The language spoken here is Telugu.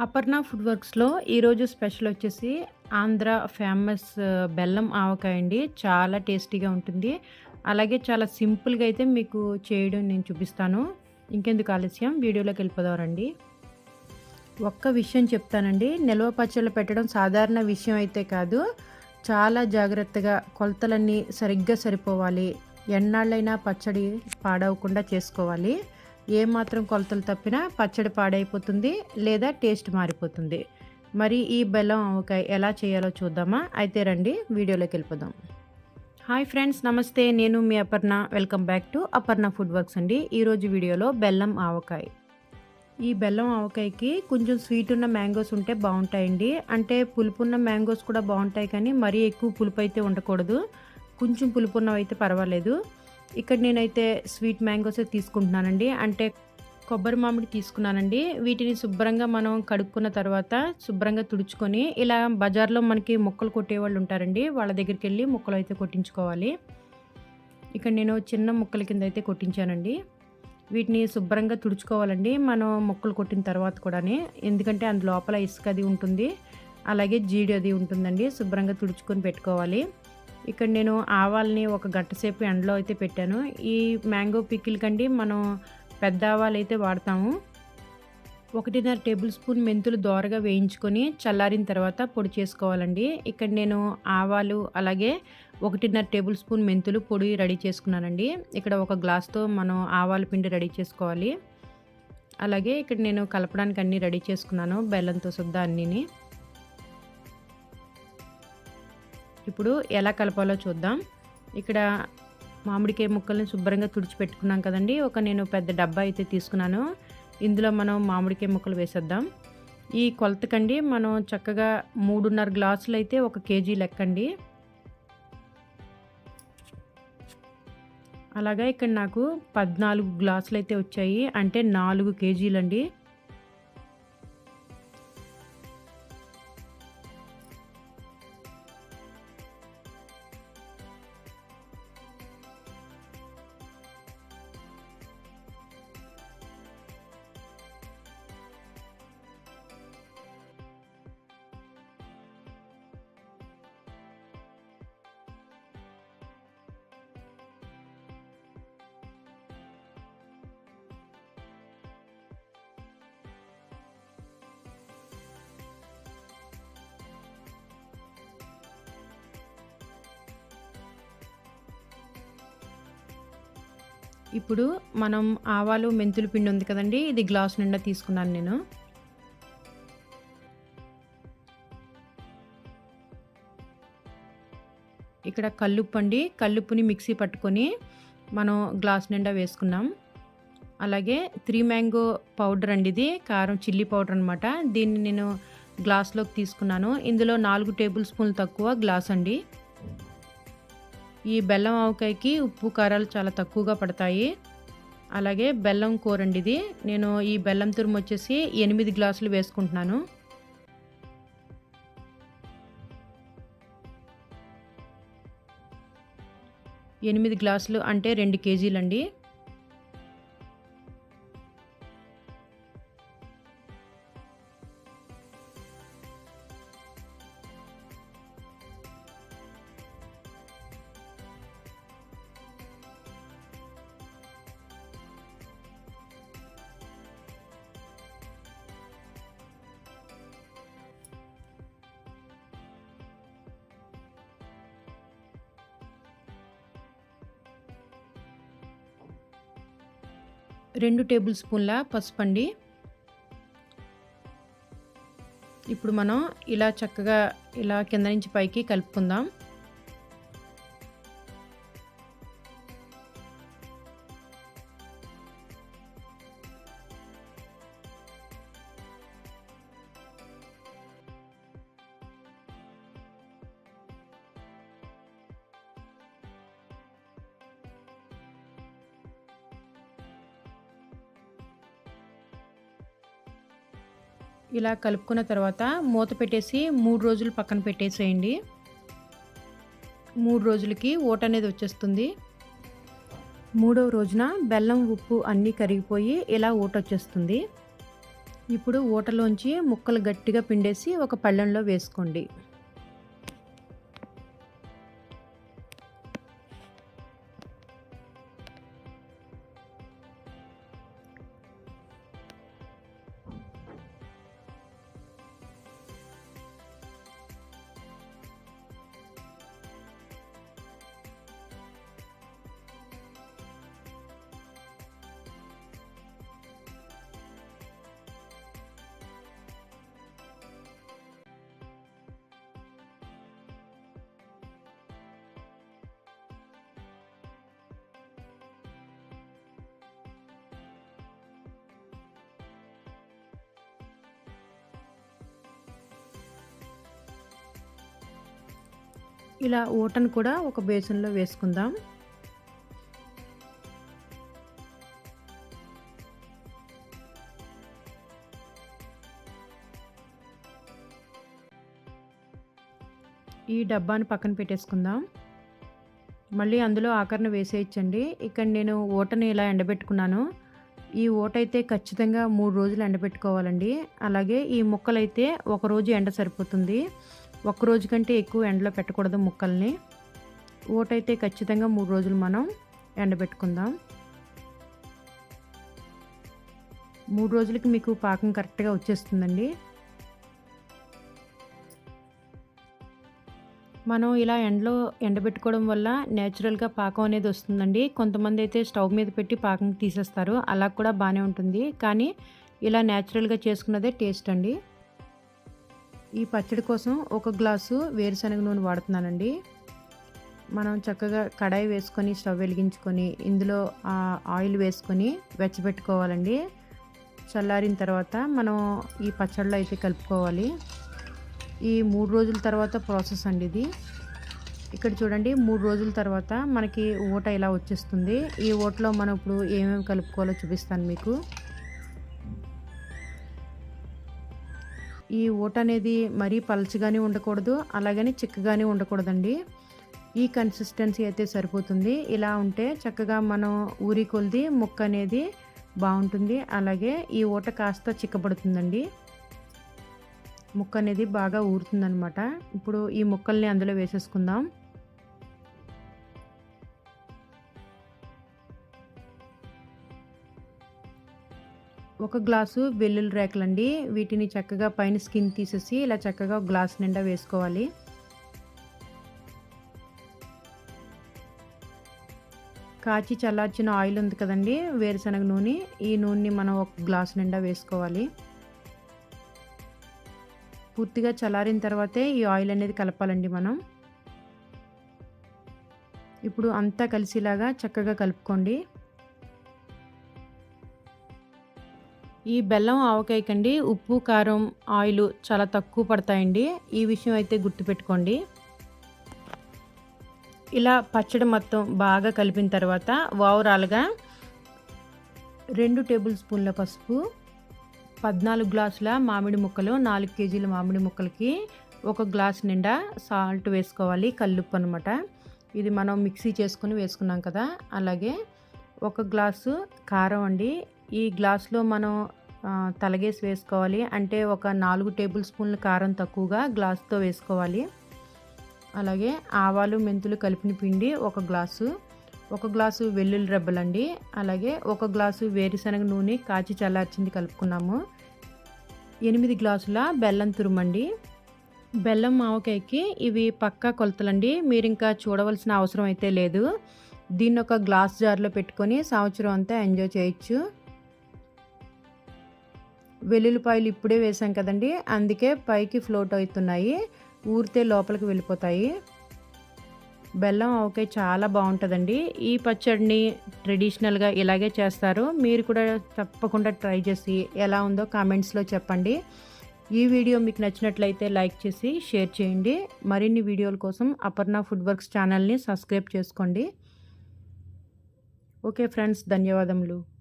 అపర్ణ ఫుడ్ వర్క్స్లో ఈరోజు స్పెషల్ వచ్చేసి ఆంధ్ర ఫేమస్ బెల్లం ఆవకాయ అండి. చాలా టేస్టీగా ఉంటుంది. అలాగే చాలా సింపుల్గా అయితే మీకు చేయడం నేను చూపిస్తాను. ఇంకెందుకు ఆలస్యం? వీడియోలోకి వెళ్ళిపోదామండి ఒక్క విషయం చెప్తానండి. నిల్వ పచ్చళ్ళు పెట్టడం సాధారణ విషయం అయితే కాదు. చాలా జాగ్రత్తగా కొలతలన్నీ సరిగ్గా సరిపోవాలి. ఎన్నాళ్ళైనా పచ్చడి పాడవకుండా చేసుకోవాలి. ఏమాత్రం కొలతలు తప్పినా పచ్చడి పాడైపోతుంది లేదా టేస్ట్ మారిపోతుంది. మరి ఈ బెల్లం ఆవకాయ ఎలా చేయాలో చూద్దామా? అయితే రండి వీడియోలోకి వెళ్ళిపోదాం. హాయ్ ఫ్రెండ్స్ నమస్తే. నేను మీ Aparna. Welcome back to Aparna food works అండి. ఈరోజు వీడియోలో బెల్లం ఆవకాయ. ఈ బెల్లం ఆవకాయకి కొంచెం స్వీట్ ఉన్న మ్యాంగోస్ ఉంటే బాగుంటాయండి. అంటే పులుపు ఉన్న మ్యాంగోస్ కూడా బాగుంటాయి కానీ మరీ ఎక్కువ పులుపు అయితే ఉండకూడదు. కొంచెం పులుపు ఉన్నవి అయితే పర్వాలేదు. ఇక్కడ నేనైతే స్వీట్ మ్యాంగోస్ తీసుకుంటున్నానండి. అంటే కొబ్బరి మామిడి తీసుకున్నానండి. వీటిని శుభ్రంగా మనం కడుక్కున్న తర్వాత శుభ్రంగా తుడుచుకొని ఇలా బజార్లో మనకి మొక్కలు కొట్టేవాళ్ళు ఉంటారండి. వాళ్ళ దగ్గరికి వెళ్ళి మొక్కలు అయితే కొట్టించుకోవాలి. ఇక్కడ నేను చిన్న ముక్కల కింద అయితే కొట్టించానండి. వీటిని శుభ్రంగా తుడుచుకోవాలండి. మనం మొక్కలు కొట్టిన తర్వాత కూడా ఎందుకంటే అందు లోపల ఇసుక అది ఉంటుంది. అలాగే జీడి అది ఉంటుందండి. శుభ్రంగా తుడుచుకొని పెట్టుకోవాలి. ఇక్కడ నేను ఆవాల్ని ఒక గంట సేపు ఎండలో అయితే పెట్టాను. ఈ మ్యాంగో పిక్కిల్ కండి మనం పెద్ద ఆవాలు అయితే వాడతాము. ఒకటిన్నర టేబుల్ స్పూన్ మెంతులు దోరగా వేయించుకొని చల్లారిన తర్వాత పొడి చేసుకోవాలండి. ఇక్కడ నేను ఆవాలు అలాగే ఒకటిన్నర టేబుల్ స్పూన్ మెంతులు పొడి రెడీ చేసుకున్నానండి. ఇక్కడ ఒక గ్లాస్తో మనం ఆవాల పిండి రెడీ చేసుకోవాలి. అలాగే ఇక్కడ నేను కలపడానికి అన్నీ రెడీ చేసుకున్నాను బెల్లంతో సుద్దా అన్నీని. ఇప్పుడు ఎలా కలపాలో చూద్దాం. ఇక్కడ మామిడికాయ ముక్కల్ని శుభ్రంగా తుడిచిపెట్టుకున్నాం కదండి. ఒక నేను పెద్ద డబ్బా అయితే తీసుకున్నాను. ఇందులో మనం మామిడికాయ ముక్కలు వేసేద్దాం. ఈ కొలతకండి మనం చక్కగా మూడున్నర గ్లాసులు అయితే ఒక కేజీ లెక్కండి. అలాగా ఇక్కడ నాకు పద్నాలుగు గ్లాసులు అయితే వచ్చాయి. అంటే నాలుగు కేజీలండి. ఇప్పుడు మనం ఆవాలు మెంతులు పిండి ఉంది కదండి ఇది గ్లాస్ నిండా తీసుకున్నాను నేను. ఇక్కడ కల్లుప్పు అండి. కల్లుప్పుని మిక్సీ పట్టుకొని మనం గ్లాస్ నిండా వేసుకున్నాం. అలాగే త్రీ మ్యాంగో పౌడర్ అండి ఇది కారం చిల్లీ పౌడర్ అనమాట దీన్ని నేను గ్లాస్లోకి తీసుకున్నాను. ఇందులో నాలుగు టేబుల్ స్పూన్లు తక్కువ గ్లాస్ అండి. ఈ బెల్లం ఆవకాయకి ఉప్పు కారాలు చాలా తక్కువగా పడతాయి. అలాగే బెల్లం కూర అండి ఇది నేను ఈ బెల్లం తురుము వచ్చేసి ఎనిమిది గ్లాసులు వేసుకుంటున్నాను. ఎనిమిది గ్లాసులు అంటే రెండు కేజీలండి. రెండు టేబుల్ స్పూన్ల పసుపు అండి ఇప్పుడు మనం ఇలా చక్కగా ఇలా కింద నుంచి పైకి కలుపుకుందాం. ఇలా కలుపుకున్న తర్వాత మూత పెట్టేసి మూడు రోజులు పక్కన పెట్టేసేయండి. మూడు రోజులకి ఓట అనేది వచ్చేస్తుంది. మూడవ రోజున బెల్లం ఉప్పు అన్నీ కరిగిపోయి ఇలా ఊట వచ్చేస్తుంది. ఇప్పుడు ఊటలోంచి ముక్కలు గట్టిగా పిండేసి ఒక పళ్ళెంలో వేసుకోండి. ఇలా ఊటను కూడా ఒక బేసన్లో వేసుకుందాం. ఈ డబ్బాని పక్కన పెట్టేసుకుందాం. మళ్ళీ అందులో ఆకరణ వేసేయచ్చండి. ఇక్కడ నేను ఓటని ఇలా ఎండబెట్టుకున్నాను. ఈ ఓట అయితే ఖచ్చితంగా మూడు రోజులు ఎండబెట్టుకోవాలండి. అలాగే ఈ ముక్కలైతే ఒక రోజు ఎండ సరిపోతుంది. రోజు కంటే ఎక్కువ ఎండలో పెట్టకూడదు ముక్కల్ని. ఓటైతే ఖచ్చితంగా మూడు రోజులు మనం ఎండబెట్టుకుందాం. మూడు రోజులకి మీకు పాకం కరెక్ట్గా వచ్చేస్తుందండి. మనం ఇలా ఎండలో ఎండబెట్టుకోవడం వల్ల నేచురల్గా పాకం అనేది వస్తుందండి. కొంతమంది అయితే స్టవ్ మీద పెట్టి పాకం తీసేస్తారు. అలా కూడా బాగానే ఉంటుంది. కానీ ఇలా నేచురల్గా చేసుకున్నదే టేస్ట్ అండి. ఈ పచ్చడి కోసం ఒక గ్లాసు వేరుశనగ నూనె వాడుతున్నానండి. మనం చక్కగా కడాయి వేసుకొని స్టవ్ వెలిగించుకొని ఇందులో ఆయిల్ వేసుకొని వెచ్చబెట్టుకోవాలండి. చల్లారిన తర్వాత మనం ఈ పచ్చడిలో అయితే కలుపుకోవాలి. ఈ మూడు రోజుల తర్వాత ప్రాసెస్ అండి ఇది. ఇక్కడ చూడండి మూడు రోజుల తర్వాత మనకి ఊట ఇలా వచ్చేస్తుంది. ఈ ఓటలో మనం ఇప్పుడు ఏమేమి కలుపుకోవాలో చూపిస్తాను మీకు. ఈ ఊట అనేది మరీ పలచగానే ఉండకూడదు అలాగని చిక్కగానే ఉండకూడదండి. ఈ కన్సిస్టెన్సీ అయితే సరిపోతుంది. ఇలా ఉంటే చక్కగా మనం ఊరి కొలిది ముక్క అనేది బాగుంటుంది. అలాగే ఈ ఊట కాస్త చిక్కబడుతుందండి. ముక్క అనేది బాగా ఊరుతుందనమాట ఇప్పుడు ఈ ముక్కల్ని అందులో వేసేసుకుందాం. ఒక గ్లాసు వెల్లుల్లి రేకలండి. వీటిని చక్కగా పైన స్కిన్ తీసేసి ఇలా చక్కగా గ్లాస్ నిండా వేసుకోవాలి. కాచి చల్లార్చిన ఆయిల్ ఉంది కదండి వేరుశనగ నూనె. ఈ నూనెని మనం ఒక గ్లాస్ నిండా వేసుకోవాలి. పూర్తిగా చల్లారిన తర్వాతే ఈ ఆయిల్ అనేది కలపాలండి మనం. ఇప్పుడు అంతా కలిసేలాగా చక్కగా కలుపుకోండి. ఈ బెల్లం ఆవకాయకండి ఉప్పు కారం ఆయిల్ చాలా తక్కువ పడతాయండి. ఈ విషయం అయితే గుర్తుపెట్టుకోండి. ఇలా పచ్చడి మొత్తం బాగా కలిపిన తర్వాత ఓవరాల్గా రెండు టేబుల్ స్పూన్ల పసుపు పద్నాలుగు గ్లాసుల మామిడి ముక్కలు నాలుగు కేజీల మామిడి ముక్కలకి ఒక గ్లాస్ నిండా సాల్ట్ వేసుకోవాలి కల్లుప్పు అనమాట ఇది మనం మిక్సీ చేసుకుని వేసుకున్నాం కదా అలాగే ఒక గ్లాసు కారం అండి ఈ గ్లాస్లో మనం తలగేసి వేసుకోవాలి. అంటే ఒక నాలుగు టేబుల్ స్పూన్ల కారం తక్కువగా గ్లాస్తో వేసుకోవాలి. అలాగే ఆవాలు మెంతులు కలిపిన పిండి ఒక గ్లాసు ఒక గ్లాసు వెల్లుల్లి రెబ్బలండి. అలాగే ఒక గ్లాసు వేరుశనగ నూనె కాచి చల్లార్చింది కలుపుకున్నాము. ఎనిమిది గ్లాసుల బెల్లం తురుమండి. బెల్లం మావకాయకి ఇవి పక్కా కొలతలండి. మీరు ఇంకా చూడవలసిన అవసరం అయితే లేదు. దీన్ని ఒక గ్లాస్ జార్లో పెట్టుకొని సంవత్సరం అంతా ఎంజాయ్ చేయొచ్చు. వెల్లుల్లిపాయలు ఇప్పుడే వేసాం కదండి. అందుకే పైకి ఫ్లోట్ అవుతున్నాయి. ఊరితే లోపలికి వెళ్ళిపోతాయి. బెల్లం ఓకే చాలా బాగుంటుందండి. ఈ పచ్చడిని ట్రెడిషనల్గా ఇలాగే చేస్తారు. మీరు కూడా తప్పకుండా ట్రై చేసి ఎలా ఉందో కామెంట్స్లో చెప్పండి. ఈ వీడియో మీకు నచ్చినట్లయితే లైక్ చేసి షేర్ చేయండి. మరిన్ని వీడియోల కోసం అపర్ణ ఫుడ్ వర్క్స్ ఛానల్ని సబ్స్క్రైబ్ చేసుకోండి. ఓకే ఫ్రెండ్స్ ధన్యవాదములు.